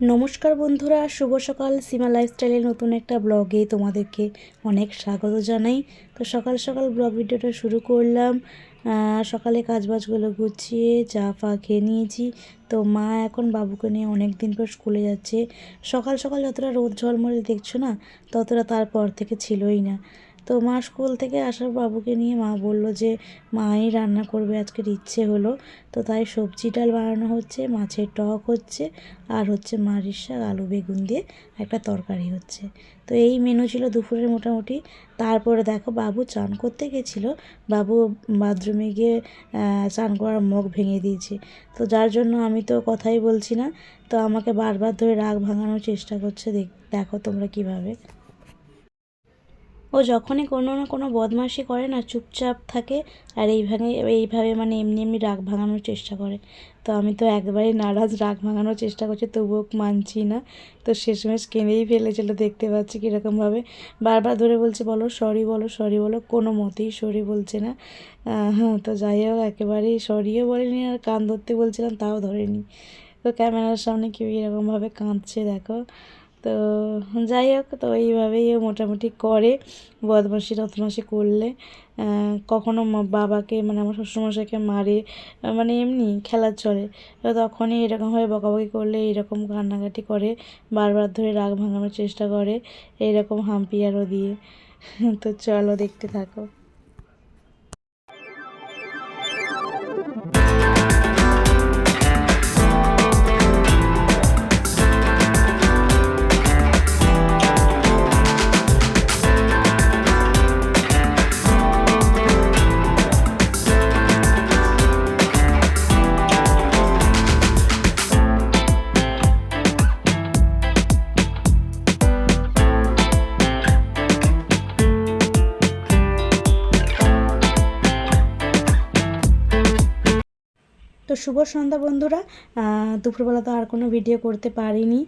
নমস্কার বন্ধুরা, শুভ সকাল। সীমা লাইফস্টাইলের নতুন একটা ব্লগে তোমাদেরকে অনেক স্বাগত জানাই। তো সকাল সকাল ব্লগ ভিডিওটা শুরু করলাম। সকালে কাজবাজগুলো গুছিয়ে চা ফা খেয়ে নিয়েছি। তো মা এখন বাবুকে নিয়ে অনেক দিন পর স্কুলে যাচ্ছে। সকাল সকাল যতটা রোদ ঝলমলে দেখছ না, ততটা তারপর থেকে ছিলই না। তো মা স্কুল থেকে আসার বাবুকে নিয়ে মা বলল যে, মাই রান্না করবে আজকের ইচ্ছে হলো। তো তাই সবজি ডাল বানানো হচ্ছে, মাছের টক হচ্ছে, আর হচ্ছে মারির শাক, আলু বেগুন দিয়ে একটা তরকারি হচ্ছে। তো এই মেনু ছিল দুপুরের মোটামুটি। তারপরে দেখো বাবু চান করতে গেছিল। বাবু বাথরুমে গিয়ে চান করার মগ ভেঙে দিয়েছে। তো যার জন্য আমি তো কথাই বলছি না। তো আমাকে বারবার ধরে রাগ ভাঙানোর চেষ্টা করছে দেখো তোমরা কীভাবে। ও যখনই কোনো না কোনো বদমাশি করে না, চুপচাপ থাকে আর এইভাবে এইভাবে মানে এমনি এমনি রাগ ভাঙানোর চেষ্টা করে। তো আমি তো একবারেই নারাজ, রাগ ভাঙানোর চেষ্টা করছি, তবুও মানছি না। তো শেষমেশ কেঁদেই ফেলেছিল, দেখতে পাচ্ছি কীরকমভাবে। বারবার ধরে বলছে, বলো সরি বলো সরি বলো। কোনো মতেই সরি বলছে না। হ্যাঁ তো যাই হোক, একেবারেই সরিও বলেনি আর কান ধরতে বলছিলাম, তাও ধরেনি। তো ক্যামেরার সামনে কেউ এরকমভাবে কাঁদছে, দেখো। তো যাই হোক, তো এইভাবেই মোটামুটি করে। বদমাসি টদমাসি করলে কখনো বাবাকে মানে আমার শ্বশুরমশাইকে মারে মানে এমনি খেলার চলে। তো তখনই এরকমভাবে বকাবকি করলে এরকম কান্নাকাটি করে, বারবার ধরে রাগ ভাঙানোর চেষ্টা করে, এইরকম হাম্পিয়ারও দিয়ে। তো চলো দেখতে থাকো। তো শুভ সন্ধ্যা বন্ধুরা। দুপুরবেলা তো আর কোনো ভিডিও করতে পারিনি।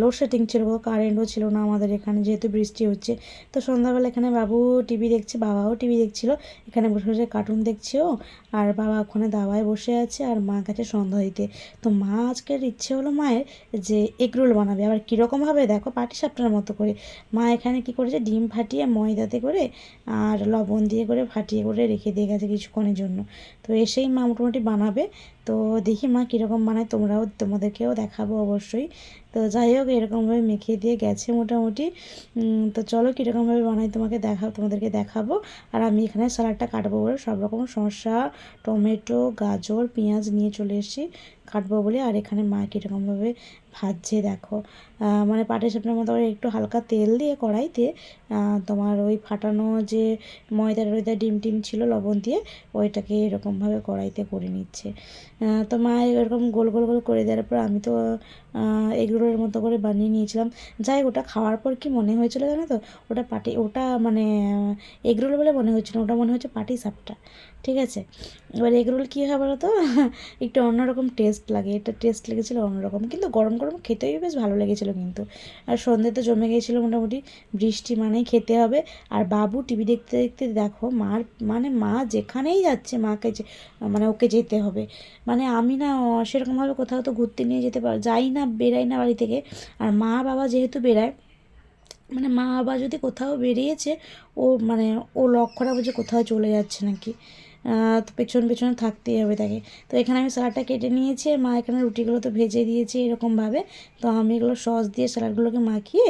লোডশেডিং ছিল কারেন্টও ছিল না আমাদের এখানে, যেহেতু বৃষ্টি হচ্ছে। তো সন্ধ্যাবেলা এখানে বাবু টিভি দেখছে, বাবাও টিভি দেখছিল। এখানে বসে বসে কার্টুন দেখছে ও আর বাবা ওখানে দাওয়ায় বসে আছে আর মা কাছে সন্ধ্যা দিতে। তো মা আজকের ইচ্ছে হলো মায়ের যে এগরোল বানাবে। আবার কীরকমভাবে দেখো পাটি সাপটার মতো করে। মা এখানে কি করেছে, ডিম ফাটিয়ে ময়দাতে করে আর লবণ দিয়ে করে ফাটিয়ে করে রেখে দিয়ে গেছে কিছুক্ষণের জন্য। তো এসেই মা মোটামুটি বানাবে। তো দেখি মা কীরকম বানায় তোমরাও তোমাদেরকেও দেখাবো অবশ্যই। তো যাই হোক, এরকমভাবে মেখে দিয়ে গেছে মোটামুটি। তো চলো কীরকমভাবে বানাই, তোমাকে দেখা, তোমাদেরকে দেখাবো। আর আমি এখানে স্যালাডটা কাটবো বলে সব রকম শসা, টমেটো, গাজর, পেঁয়াজ নিয়ে চলে এসেছি কাটবো বলে। আর এখানে মা কীরকমভাবে ভাজছে, দেখো। মানে পাটের সাপটার মতো একটু হালকা তেল দিয়ে, কড়াইতে তোমার ওই ফাটানো যে ময়দা টয়দা, ডিম টিম ছিল, লবণ দিয়ে, ওইটাকে এরকমভাবে কড়াইতে করে নিচ্ছে। তো মা এরকম গোল গোল গোল করে দেওয়ার পর আমি তো এগরোলের মতো করে বানিয়ে নিয়েছিলাম। যাই ওটা খাওয়ার পর কি মনে হয়েছিল জানো তো? ওটা পাটি, ওটা মানে এগরোল বলে মনে হচ্ছিল ওটা মনে হচ্ছে পাটি সাপটা। ঠিক আছে? এবার এগরোল কী হয় বলো তো একটু অন্যরকম টেস্ট লাগে। এটা টেস্ট লেগেছিলো অন্যরকম। কিন্তু গরম গরম খেতেই বেশ ভালো লেগেছিলো কিন্তু। আর সন্ধ্যে তো জমে গিয়েছিল মোটামুটি। বৃষ্টি মানেই খেতে হবে। আর বাবু টিভি দেখতে দেখতে দেখো, মার মানে মা যেখানেই যাচ্ছে, মাকে যে মানে ওকে যেতে হবে। মানে আমি না সেরকমভাবে কোথাও তো ঘুরতে নিয়ে যেতে পার, যাই না বেরাই না বাড়ি থেকে। আর মা বাবা যেহেতু বেরায় মানে মা বাবা যদি কোথাও বেরিয়েছে, ও মানে ও লক্ষ্য রাখবে কোথাও চলে যাচ্ছে নাকি। তো পেছন পেছনে থাকতেই হবে তাকে। তো এখানে আমি স্যালাডটা কেটে নিয়েছি মা এখানে রুটিগুলো তো ভেজে দিয়েছে এরকমভাবে। তো আমি এগুলো সস দিয়ে স্যালাডগুলোকে মাখিয়ে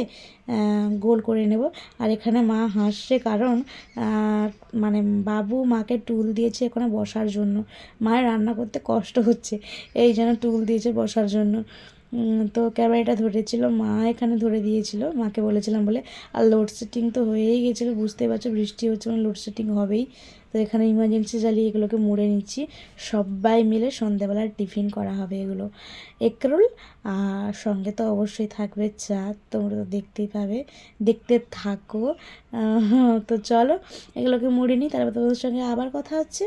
গোল করে নেব। আর এখানে মা হাসছে কারণ মানে বাবু মাকে টুল দিয়েছে এখানে বসার জন্য। মায়ের রান্না করতে কষ্ট হচ্ছে, এই জন্য টুল দিয়েছে বসার জন্য। তো ক্যামেরাটা ধরেছিল, মা এখানে ধরে দিয়েছিল, মাকে বলেছিলাম বলে, আর লোডশেডিং তো হয়েই গেছিল, বুঝতেই পারছ, বৃষ্টি হচ্ছে মানে লোডশেডিং হবেই। তো এখানে ইমার্জেন্সি জ্বালিয়ে এগুলোকে মুড়ে নিচ্ছি। সবাই মিলে সন্ধ্যেবেলার টিফিন করা হবে এগুলো। এগরোল, আর সঙ্গে তো অবশ্যই থাকবে চা তোমরা তো দেখতেই পাবে, দেখতে থাকো। তো চলো, এগুলোকে মুড়ে নিই, তারপর তোমাদের সঙ্গে আবার কথা হচ্ছে।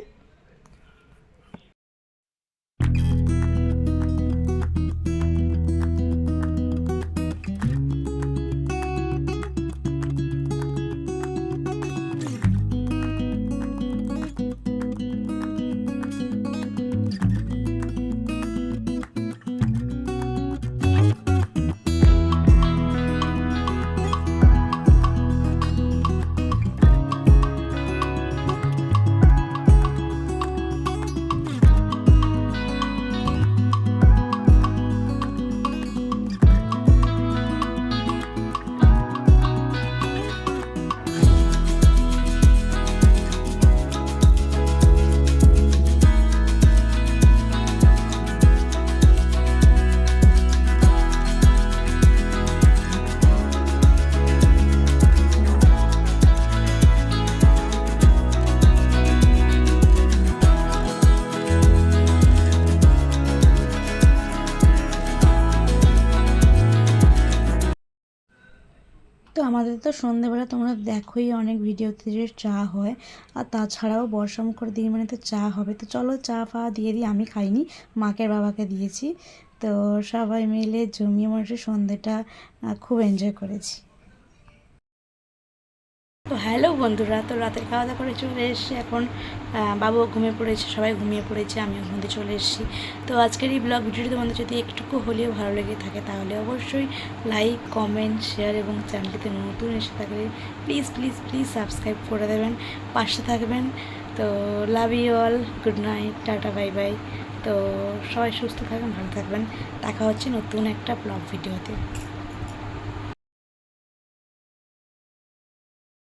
আমাদের তো সন্ধেবেলা তোমরা দেখোই অনেক ভিডিওতে যে চা হয়। আর তাছাড়াও বর্ষা মুখর দিন মানে তো চা হবে। তো চলো চা ফা দিয়ে দিই, আমি খাইনি, মাকে বাবাকে দিয়েছি। তো সবাই মিলে জমিয়ে মানুষের সন্ধেটা খুব এনজয় করেছি। তো হ্যালো বন্ধুরা তো রাতের খাওয়া দাওয়া করে চলে এসেছি এখন। আহ, বাবু ঘুমিয়ে পড়েছে সবাই ঘুমিয়ে পড়েছে আমিও ঘুমতে চলে এসেছি। তো আজকের এই ব্লগ ভিডিওটি তোমাদের যদি একটুকু হলেও ভালো লেগে থাকে তাহলে অবশ্যই লাইক কমেন্ট শেয়ার এবং চ্যানেলটিতে নতুন এসে থাকলে প্লিজ প্লিজ প্লিজ সাবস্ক্রাইব করে দেবেন পাশে থাকবেন। তো love you all good night tata bye bye তো সবাই সুস্থ থাকবেন ভালো থাকবেন। দেখা হচ্ছে নতুন একটা ব্লগ ভিডিওতে